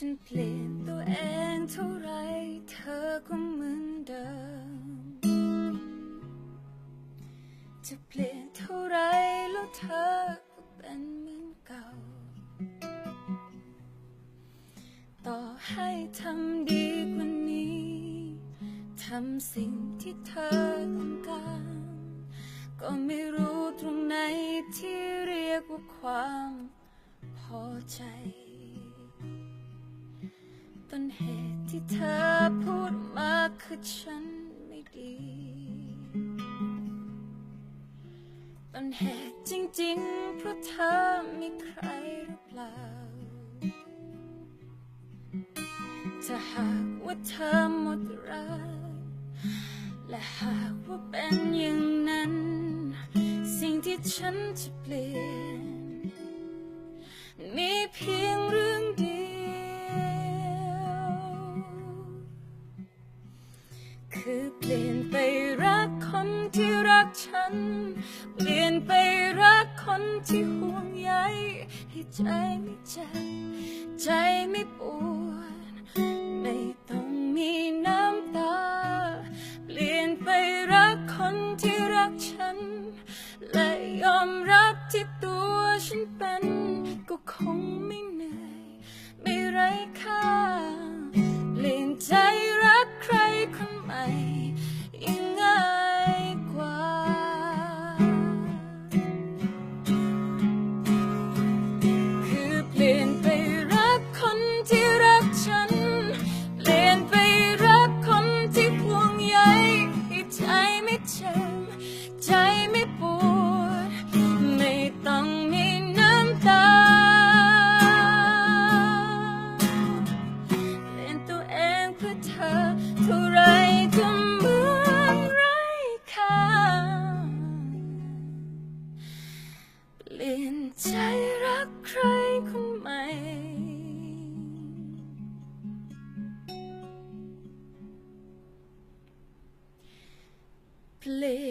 ฉันเปลี่ยนตัวเองเท่าไรเธอก็เหมือนเดิม จะเปลี่ยนเท่าไรแล้วเธอก็เป็นเหมือนเก่า ต่อให้ทำดีกว่านี้ ทำสิ่งที่เธอต้องการ ก็ไม่รู้ตรงไหนที่เรียกว่าความพอใจ นเหตุที่เธอพูดมาคือฉันไม่ดี ต้นเหตุจริงๆ เพราะเธอมีใครหรือเปล่า ถ้าหากว่าเธอหมดรัก และหากว่าเป็นอย่างนั้น สิ่งที่ฉันจะเปลี่ยน มีเพียงเรื่อง คือเปลี่ยนไปรักคนที่รักฉัน เปลี่ยนไปรักคนที่ห่วงใยให้ใจไม่เจ็บใจไม่ปวดไม่ต้องมีน้ำตา เปลี่ยนไปรักคนที่รักฉัน และยอมรับที่ตัวฉันเป็นก็คงไม่ เพื่อเธอเท่าไรก็เหมือนไร้ค่าเปลี่ยนใจรักใครคนใหม่เลย